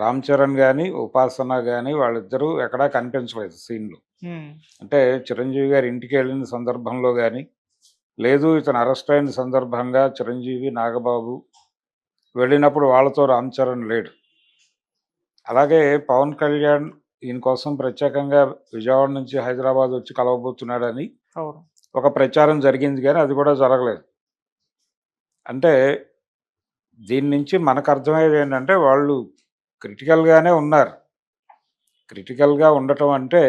రామ్ చరణ్ కానీ ఉపాసన కానీ వాళ్ళిద్దరూ ఎక్కడా కనిపించలేదు సీన్లో. అంటే చిరంజీవి గారి ఇంటికి వెళ్ళిన సందర్భంలో కానీ లేదు ఇతను అరెస్ట్ అయిన సందర్భంగా చిరంజీవి నాగబాబు వెళ్ళినప్పుడు వాళ్ళతో రామ్ చరణ్ లేడు. అలాగే పవన్ కళ్యాణ్ ఈయన కోసం ప్రత్యేకంగా విజయవాడ నుంచి హైదరాబాద్ వచ్చి కలవబోతున్నాడని ఒక ప్రచారం జరిగింది కానీ అది కూడా జరగలేదు. అంటే దీని నుంచి మనకు అర్థమయ్యేది ఏంటంటే వాళ్ళు క్రిటికల్గానే ఉన్నారు. క్రిటికల్గా ఉండటం అంటే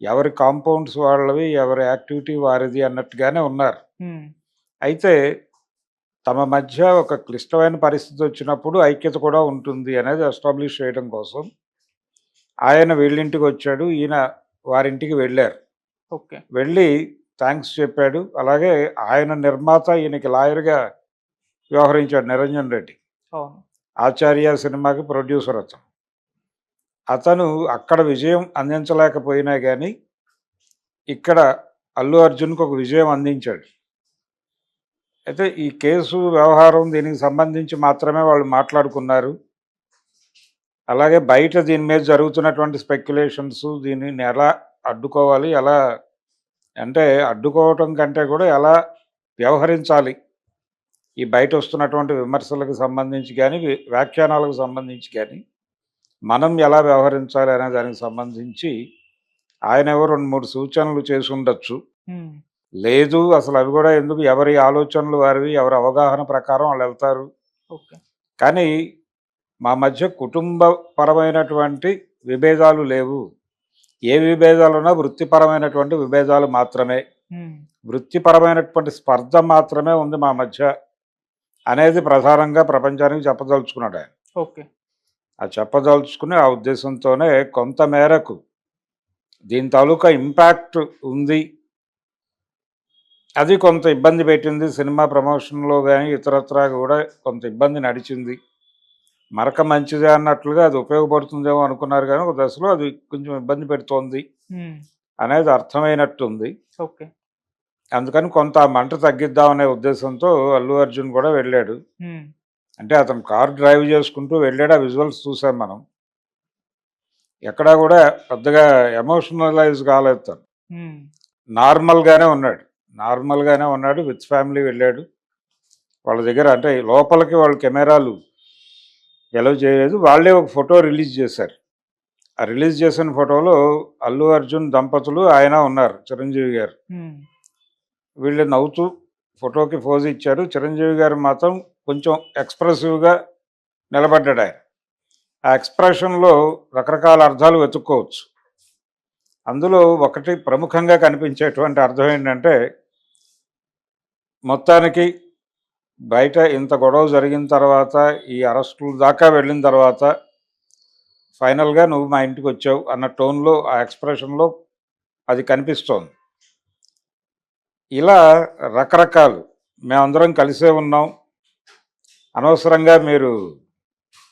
ఎవరి కాంపౌండ్స్ వాళ్ళవి ఎవరి యాక్టివిటీ వారిది అన్నట్టుగానే ఉన్నారు. అయితే తమ మధ్య ఒక క్లిష్టమైన పరిస్థితి వచ్చినప్పుడు ఐక్యత కూడా ఉంటుంది అనేది ఎస్టాబ్లిష్ చేయడం కోసం ఆయన వీళ్ళింటికి వచ్చాడు ఈయన వారింటికి వెళ్ళారు. ఓకే. వెళ్ళి థ్యాంక్స్ చెప్పాడు అలాగే ఆయన నిర్మాత ఈయనకి లాయర్గా వ్యవహరించాడు నిరంజన్ రెడ్డి. అవును. ఆచార్య సినిమాకి ప్రొడ్యూసర్ అతను. అతను అక్కడ విజయం అందించలేకపోయినా కానీ ఇక్కడ అల్లు అర్జున్కి ఒక విజయం అందించాడు. అయితే ఈ కేసు వ్యవహారం దీనికి సంబంధించి మాత్రమే వాళ్ళు మాట్లాడుకున్నారు. అలాగే బయట దీని మీద జరుగుతున్నటువంటి స్పెక్యులేషన్స్ దీనిని ఎలా అడ్డుకోవాలి ఎలా అంటే అడ్డుకోవటం కంటే కూడా ఎలా వ్యవహరించాలి ఈ బయట వస్తున్నటువంటి విమర్శలకు సంబంధించి కానీ వ్యాఖ్యానాలకు సంబంధించి కానీ మనం ఎలా వ్యవహరించాలి అనే దానికి సంబంధించి ఆయన ఎవరు రెండు మూడు సూచనలు చేసి ఉండొచ్చు. లేదు అసలు అవి కూడా ఎందుకు ఎవరి ఆలోచనలు వారివి ఎవరి అవగాహన ప్రకారం వాళ్ళు వెళ్తారు. కానీ మా మధ్య కుటుంబపరమైనటువంటి విభేదాలు లేవు. ఏ విభేదాలు ఉన్నా వృత్తిపరమైనటువంటి విభేదాలు మాత్రమే. వృత్తిపరమైనటువంటి స్పర్ధ మాత్రమే ఉంది మా మధ్య. అనేది ప్రధానంగా ప్రపంచానికి చెప్పదలుచుకున్నాడు ఆయన. ఓకే. ఆ చెప్పదలుచుకుని ఆ ఉద్దేశంతోనే కొంత మేరకు దీని తాలూకా ఇంపాక్ట్ ఉంది. అది కొంత ఇబ్బంది పెట్టింది. సినిమా ప్రమోషన్లో కానీ ఇతరత్రా కూడా కొంత ఇబ్బంది నడిచింది. మరక మంచిదే అన్నట్లుగా అది ఉపయోగపడుతుందేమో అనుకున్నారు కానీ ఒక దశలో అది కొంచెం ఇబ్బంది పెడుతోంది అనేది అర్థమైనట్టుంది. ఓకే. అందుకని కొంత ఆ మంట తగ్గిద్దామనే ఉద్దేశంతో అల్లు అర్జున్ కూడా వెళ్ళాడు. అంటే అతను కార్ డ్రైవ్ చేసుకుంటూ వెళ్ళాడు. ఆ విజువల్స్ చూసాం మనం. ఎక్కడా కూడా పెద్దగా ఎమోషనలైజ్ కాలేదు తను. నార్మల్గానే ఉన్నాడు. నార్మల్గానే ఉన్నాడు. విత్ ఫ్యామిలీ వెళ్ళాడు. వాళ్ళ దగ్గర అంటే లోపలికి వాళ్ళు కెమెరాలు ఎలవ్ చేయలేదు. వాళ్ళే ఒక ఫోటో రిలీజ్ చేశారు. ఆ రిలీజ్ చేసిన ఫోటోలో అల్లు అర్జున్ దంపతులు ఆయన ఉన్నారు. చిరంజీవి గారు. వీళ్ళు నవ్వుతూ ఫోటోకి పోజ్ ఇచ్చారు. చిరంజీవి గారు మాత్రం కొంచెం ఎక్స్ప్రెసివ్గా నిలబడ్డాడు ఆయన. ఆ ఎక్స్ప్రెషన్లో రకరకాల అర్థాలు వెతుక్కోవచ్చు. అందులో ఒకటి ప్రముఖంగా కనిపించేటువంటి అర్థం ఏంటంటే మొత్తానికి బయట ఇంత గొడవ జరిగిన తర్వాత ఈ అరెస్టుల దాకా వెళ్ళిన తర్వాత ఫైనల్గా నువ్వు మా ఇంటికి వచ్చావు అన్న టోన్లో ఆ ఎక్స్ప్రెషన్లో అది కనిపిస్తోంది. ఇలా రకరకాలు మేమందరం కలిసే ఉన్నాం. అనవసరంగా మీరు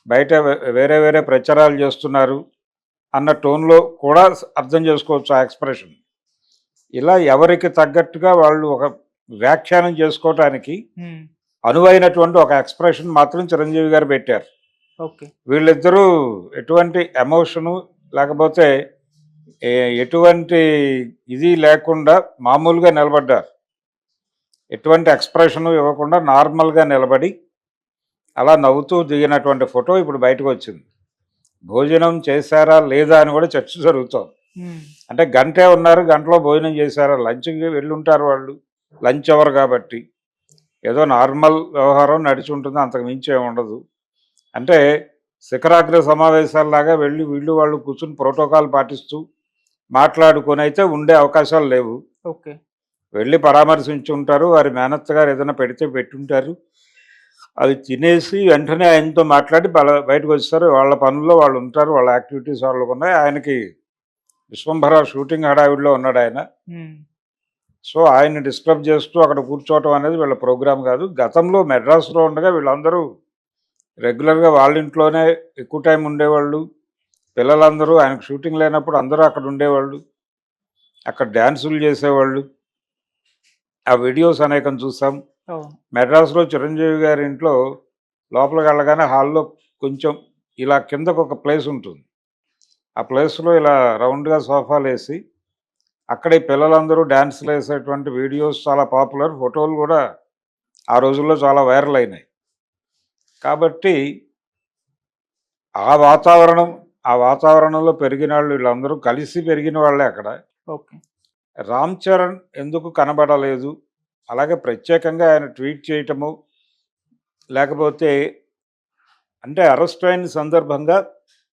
బయట వేరే వేరే ప్రచారాలు చేస్తున్నారు అన్న టోన్లో కూడా అర్థం చేసుకోవచ్చు ఆ ఎక్స్ప్రెషన్. ఇలా ఎవరికి తగ్గట్టుగా వాళ్ళు ఒక వ్యాఖ్యానం చేసుకోవటానికి అనువైనటువంటి ఒక ఎక్స్ప్రెషన్ మాత్రం చిరంజీవి గారు పెట్టారు. వీళ్ళిద్దరూ ఎటువంటి ఎమోషను లేకపోతే ఎటువంటి ఇది లేకుండా మామూలుగా నిలబడ్డారు. ఎటువంటి ఎక్స్ప్రెషను ఇవ్వకుండా నార్మల్గా నిలబడి అలా నవ్వుతూ దిగినటువంటి ఫోటో ఇప్పుడు బయటకు వచ్చింది. భోజనం చేశారా లేదా అని కూడా చర్చ జరుగుతోంది. అంటే గంటే ఉన్నారు గంటలో భోజనం చేశారా? లంచ్కి వెళ్ళుంటారు వాళ్ళు. లంచ్ అవర్ కాబట్టి. ఏదో నార్మల్ వ్యవహారం నడిచి ఉంటుంది అంతకు మించి ఏమి ఉండదు. అంటే శిఖరాగ్ర సమావేశాల్లాగా వెళ్ళి వీళ్ళు వాళ్ళు కూర్చుని ప్రోటోకాల్ పాటిస్తూ మాట్లాడుకొని అయితే ఉండే అవకాశాలు లేవు. ఓకే. వెళ్ళి పరామర్శించి ఉంటారు వారి మేనత్త గారు ఏదైనా పెడితే పెట్టుంటారు. అవి తినేసి వెంటనే ఆయనతో మాట్లాడి బయటకు వస్తారు. వాళ్ళ పనుల్లో వాళ్ళు ఉంటారు. వాళ్ళ యాక్టివిటీస్ వాళ్ళకు ఉన్నాయి. ఆయనకి విశ్వంభర షూటింగ్ హడావిడిలో ఉన్నాడు ఆయన. సో ఆయన్ని డిస్టర్బ్ చేస్తూ అక్కడ కూర్చోవటం అనేది వీళ్ళ ప్రోగ్రామ్ కాదు. గతంలో మెడ్రాస్లో ఉండగా వీళ్ళందరూ రెగ్యులర్గా వాళ్ళ ఇంట్లోనే ఎక్కువ టైం ఉండేవాళ్ళు. పిల్లలందరూ ఆయనకు షూటింగ్ లేనప్పుడు అందరూ అక్కడ ఉండేవాళ్ళు అక్కడ డ్యాన్సులు చేసేవాళ్ళు. ఆ వీడియోస్ అనేకం చూసాం. మెడ్రాస్లో చిరంజీవి గారి ఇంట్లో లోపలికి వెళ్ళగానే హాల్లో కొంచెం ఇలా కిందకు ఒక ప్లేస్ ఉంటుంది. ఆ ప్లేస్లో ఇలా రౌండ్గా సోఫాలు వేసి అక్కడ ఈ పిల్లలందరూ డ్యాన్స్లు వేసేటువంటి వీడియోస్ చాలా పాపులర్ ఫోటోలు కూడా ఆ రోజుల్లో చాలా వైరల్ అయినాయి. కాబట్టి ఆ వాతావరణం ఆ వాతావరణంలో పెరిగిన వాళ్ళు వీళ్ళందరూ కలిసి పెరిగిన వాళ్ళే అక్కడ. ఓకే. రామ్ చరణ్ ఎందుకు కనబడలేదు? అలాగే ప్రత్యేకంగా ఆయన ట్వీట్ చేయటము లేకపోతే అంటే అరెస్ట్ అయిన సందర్భంగా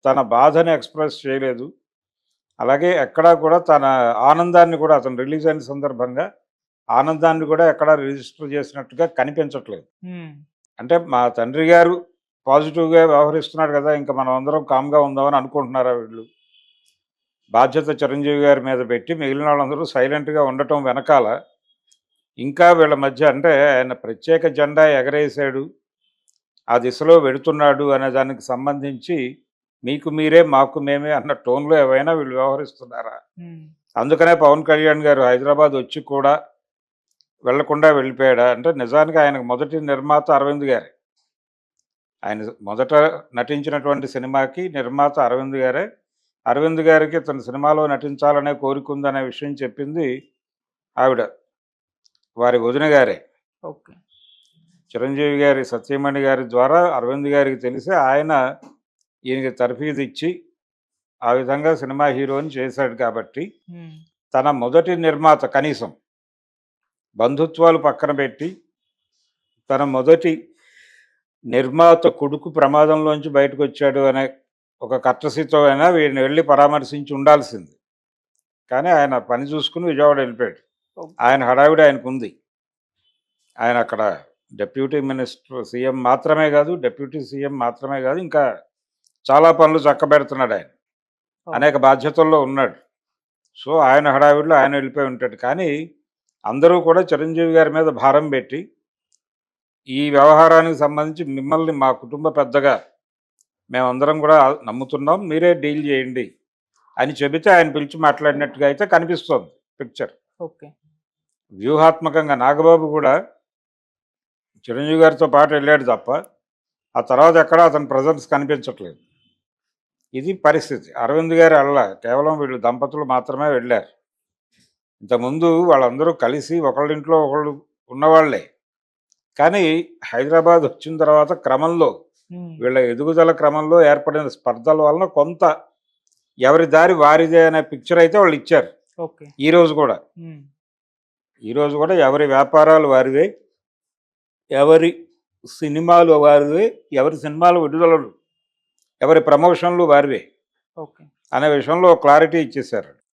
తన బాధని ఎక్స్ప్రెస్ చేయలేదు. అలాగే ఎక్కడా కూడా తన ఆనందాన్ని కూడా అతను రిలీజ్ అయిన సందర్భంగా ఆనందాన్ని కూడా ఎక్కడా రిజిస్టర్ చేసినట్టుగా కనిపించట్లేదు. అంటే మా తండ్రి గారు పాజిటివ్గా వ్యవహరిస్తున్నాడు కదా ఇంకా మనం అందరం కామ్గా ఉందామని అనుకుంటున్నారా వీళ్ళు? బాధ్యత చిరంజీవి గారి మీద పెట్టి మిగిలిన వాళ్ళందరూ సైలెంట్గా ఉండటం వెనకాల ఇంకా వీళ్ళ మధ్య అంటే ఆయన ప్రత్యేక జెండా ఎగరేసాడు ఆ దిశలో వెడుతున్నాడు అనే దానికి సంబంధించి మీకు మీరే మాకు మేమే అన్న టోన్లో ఏవైనా వీళ్ళు వ్యవహరిస్తున్నారా? అందుకనే పవన్ కళ్యాణ్ గారు హైదరాబాద్ వచ్చి కూడా వెళ్ళకుండా వెళ్ళిపోయాడా? అంటే నిజానికి ఆయనకు మొదటి నిర్మాత అరవింద్ గారే. ఆయన మొదట నటించినటువంటి సినిమాకి నిర్మాత అరవింద్ గారే. అరవింద్ గారికి తన సినిమాలో నటించాలనే కోరిక ఉందనే విషయం చెప్పింది ఆవిడ. వారి వదిన గారే. ఓకే. చిరంజీవి గారి సత్యమణి గారి ద్వారా అరవింద్ గారికి తెలిసి ఆయన ఈయనకి తర్ఫీదు ఇచ్చి ఆ విధంగా సినిమా హీరోని చేశాడు కాబట్టి తన మొదటి నిర్మాత కనీసం బంధుత్వాలు పక్కన పెట్టి తన మొదటి నిర్మాత కొడుకు ప్రమాదంలోంచి బయటకు వచ్చాడు అనే ఒక కట్టసితో అయినా వీడిని వెళ్ళి పరామర్శించి ఉండాల్సింది. కానీ ఆయన పని చూసుకుని విజయవాడ వెళ్ళిపోయాడు. ఆయన హడావిడి ఆయనకు ఉంది ఆయన అక్కడ డెప్యూటీ మినిస్టర్ సీఎం మాత్రమే కాదు డెప్యూటీ సీఎం మాత్రమే కాదు ఇంకా చాలా పనులు చక్కబెడుతున్నాడు ఆయన. అనేక బాధ్యతల్లో ఉన్నాడు. సో ఆయన హడావిడిలో ఆయన వెళ్ళిపోయి ఉంటాడు. కానీ అందరూ కూడా చిరంజీవి గారి మీద భారం పెట్టి ఈ వ్యవహారానికి సంబంధించి మిమ్మల్ని మా కుటుంబ పెద్దగా మేమందరం కూడా నమ్ముతున్నాం. మీరే డీల్ చేయండి అని చెబితే ఆయన పిలిచి మాట్లాడినట్టుగా అయితే కనిపిస్తోంది పిక్చర్. ఓకే. వ్యూహాత్మకంగా నాగబాబు కూడా చిరంజీవి గారితో పాటు వెళ్ళాడు తప్ప ఆ తర్వాత ఎక్కడా అతని ప్రజెన్స్ కనిపించట్లేదు. ఇది పరిస్థితి. అరవింద్ గారు వెళ్ళ కేవలం వీళ్ళు దంపతులు మాత్రమే వెళ్ళారు. ఇంతకుముందు వాళ్ళందరూ కలిసి ఒకళ్ళింట్లో ఒకళ్ళు ఉన్నవాళ్ళే. కానీ హైదరాబాద్ వచ్చిన తర్వాత క్రమంలో వీళ్ళ ఎదుగుదల క్రమంలో ఏర్పడిన స్పర్ధల వలన కొంత ఎవరి దారి వారిదే అనే పిక్చర్ అయితే వాళ్ళు ఇచ్చారు. ఈ రోజు కూడా. ఈరోజు కూడా ఎవరి వ్యాపారాలు వారివే ఎవరి సినిమాలు వారివే ఎవరి సినిమాలు విడుదలలు ఎవరి ప్రమోషన్లు వారివే అనే విషయంలో క్లారిటీ ఇచ్చేశారు.